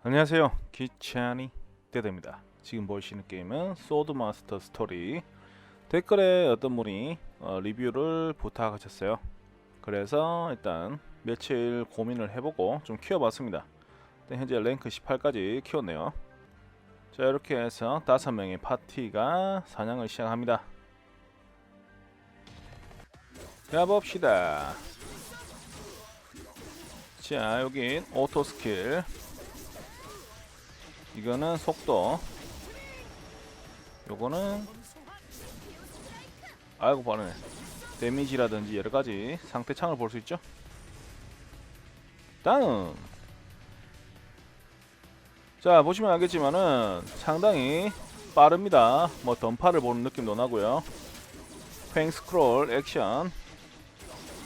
안녕하세요. 기찬이 때됩니다. 지금 보시는 게임은 소드마스터 스토리. 댓글에 어떤 분이 어, 리뷰를 부탁하셨어요. 그래서 일단 며칠 고민을 해보고 좀 키워봤습니다. 현재 랭크 18까지 키웠네요. 자 이렇게 해서 다섯 명의 파티가 사냥을 시작합니다. 가봅시다. 자 여긴 오토 스킬 이거는 속도. 요거는 아이고 빠르네. 데미지라든지 여러가지 상태 창을 볼 수 있죠? 다음. 자 보시면 알겠지만은 상당히 빠릅니다. 뭐 던파를 보는 느낌도 나고요. 횡 스크롤 액션.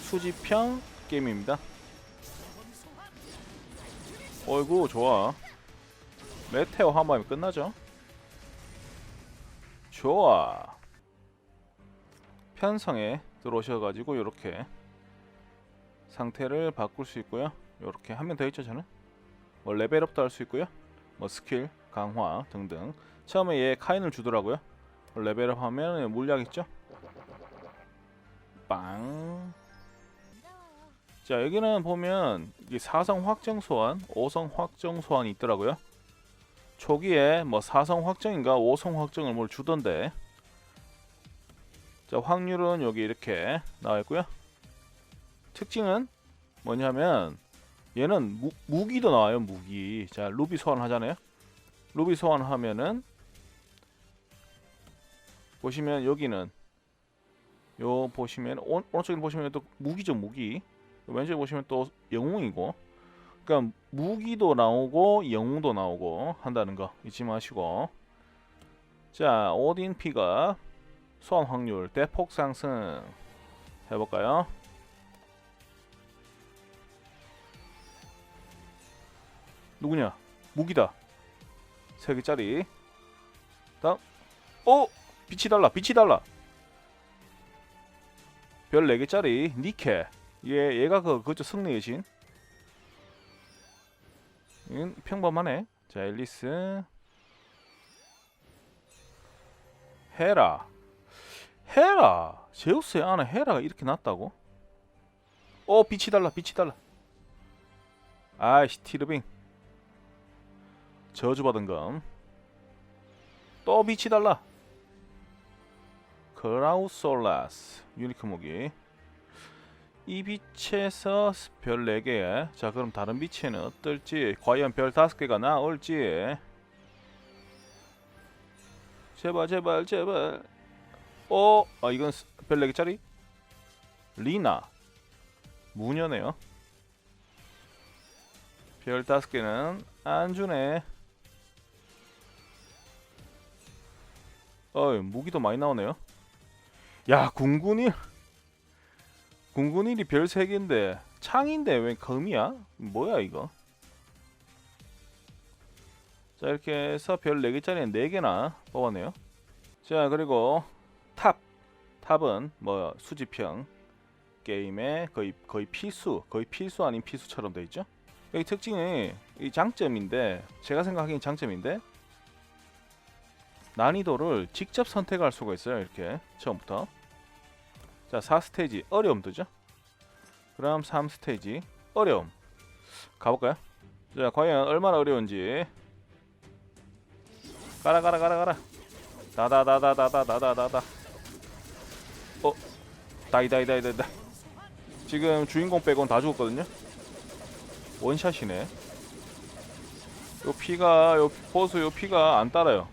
수집형 게임입니다. 어이구 좋아 메테오 한 방에 끝나죠? 좋아. 편성에 들어오셔가지고 이렇게 상태를 바꿀 수 있고요. 이렇게 한명더 있죠 저는? 뭐 레벨업도 할 수 있고요. 뭐 스킬 강화 등등. 처음에 얘 카인을 주더라고요. 레벨업 하면 물약 있죠? 빵. 자 여기는 보면 이게 4성 확정 소환, 5성 확정 소환이 있더라고요. 초기에 뭐 4성 확정인가 5성 확정을 뭘 주던데. 자 확률은 여기 이렇게 나와 있고요. 특징은 뭐냐면 얘는 무, 무기도 나와요 무기. 자 루비 소환하잖아요. 루비 소환하면은 보시면 여기는 요 보시면 오, 오른쪽에 보시면 또 무기죠 무기. 왼쪽에 보시면 또 영웅이고 그러니까 무기도 나오고 영웅도 나오고 한다는 거 잊지 마시고 자 오딘 피가 소환 확률 대폭 상승 해볼까요? 누구냐? 무기다. 세 개짜리. 다음. 어? 빛이 달라. 빛이 달라. 별 4개짜리 니케. 얘 얘가 그 그죠 승리 여신. 음, 평범하네. 자 앨리스. 헤라. 헤라. 제우스의 안에 헤라가 이렇게 났다고? 어 빛이 달라. 빛이 달라. 아이씨 티르빙. 저주받은 검. 또 빛이 달라. 크라우솔라스 유니크 무기. 이 빛에서 별 4개. 자 그럼 다른 빛에는 어떨지 과연 별 5개가 나올지. 제발 제발 제발. 어? 아 이건 스- 별 4개짜리? 리나. 무녀네요. 별 5개는 안 주네. 어이 무기도 많이 나오네요. 야 궁군이 궁군일이 별 3개인데 창인데 왜 검이야? 뭐야 이거? 자 이렇게 해서 별 4개짜리는 4개나 뽑았네요 자 그리고 탑 탑은 뭐 수집형 게임의 거의 거의 필수 거의 필수 아닌 필수처럼 돼 있죠 여기 특징이 이 장점인데 제가 생각하기엔 장점인데 난이도를 직접 선택할 수가 있어요 이렇게 처음부터 자 4스테이지. 어려움 뜨죠? 그럼 3스테이지. 어려움. 가볼까요? 자 과연 얼마나 어려운지. 가라 가라 가라 가라. 다다다다다다다다다 어? 다이다이다이다이다 지금 주인공 빼곤 다 죽었거든요? 원샷이네. 요 피가 요 보스 요 피가 안 따라요.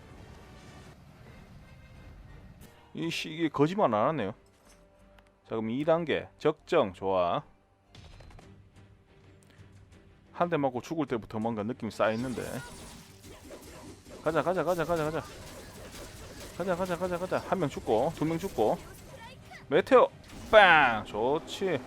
이씨 이게 거짓말 안 하네요 자 그럼 2단계 적정 좋아 한 대 맞고 죽을 때부터 뭔가 느낌이 쌓여있는데. 가자 가자 가자 가자 가자. 가자 가자 가자 가자. 한 명 죽고 두 명 죽고. 메테오! 빵! 좋지.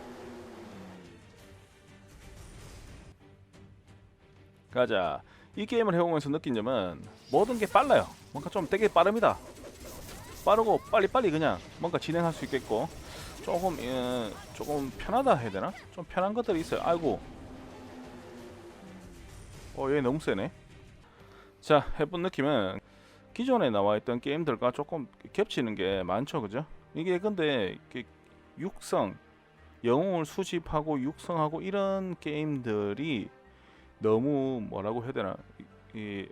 가자. 이 게임을 해보면서 느낀 점은 모든 게 빨라요. 뭔가 좀 되게 빠릅니다 빠르고 빨리빨리 그냥 뭔가 진행할 수 있겠고 조금 예, 조금 편하다 해야 되나? 좀 편한 것들이 있어요. 아이고. 어, 얘 너무 세네. 자 해본 느낌은 기존에 나와 있던 게임들과 조금 겹치는 게 많죠 그죠 이게 근데 육성 영웅을 수집하고 육성하고 이런 게임들이 너무 뭐라고 해야 되나 이, 이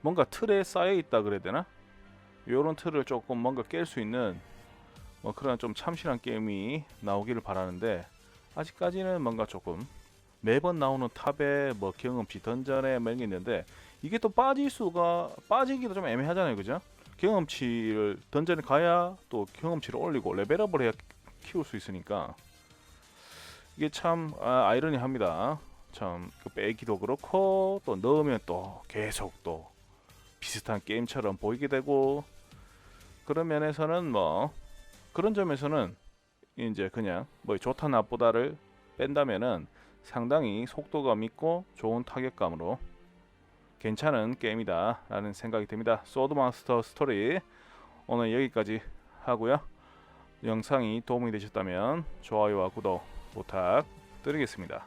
뭔가 틀에 쌓여 있다 그래야 되나 요런 틀을 조금 뭔가 깰 수 있는 뭐 그런 좀 참신한 게임이 나오기를 바라는데 아직까지는 뭔가 조금 매번 나오는 탑에 뭐 경험치 던전에 맹게 있는데 이게 또 빠질 수가 빠지기도 좀 애매하잖아요. 그죠? 경험치를 던전에 가야 또 경험치를 올리고 레벨업을 해야 키울 수 있으니까 이게 참 아, 아이러니합니다. 참그 빼기도 그렇고 또 넣으면 또 계속 또 비슷한 게임처럼 보이게 되고 그런 면에서는 뭐 그런 점에서는 이제 그냥 뭐 좋다 나쁘다를 뺀다면은 상당히 속도감 있고 좋은 타격감으로 괜찮은 게임이다라는 생각이 듭니다. 소드마스터 스토리 오늘 여기까지 하고요. 영상이 도움이 되셨다면 좋아요와 구독 부탁드리겠습니다.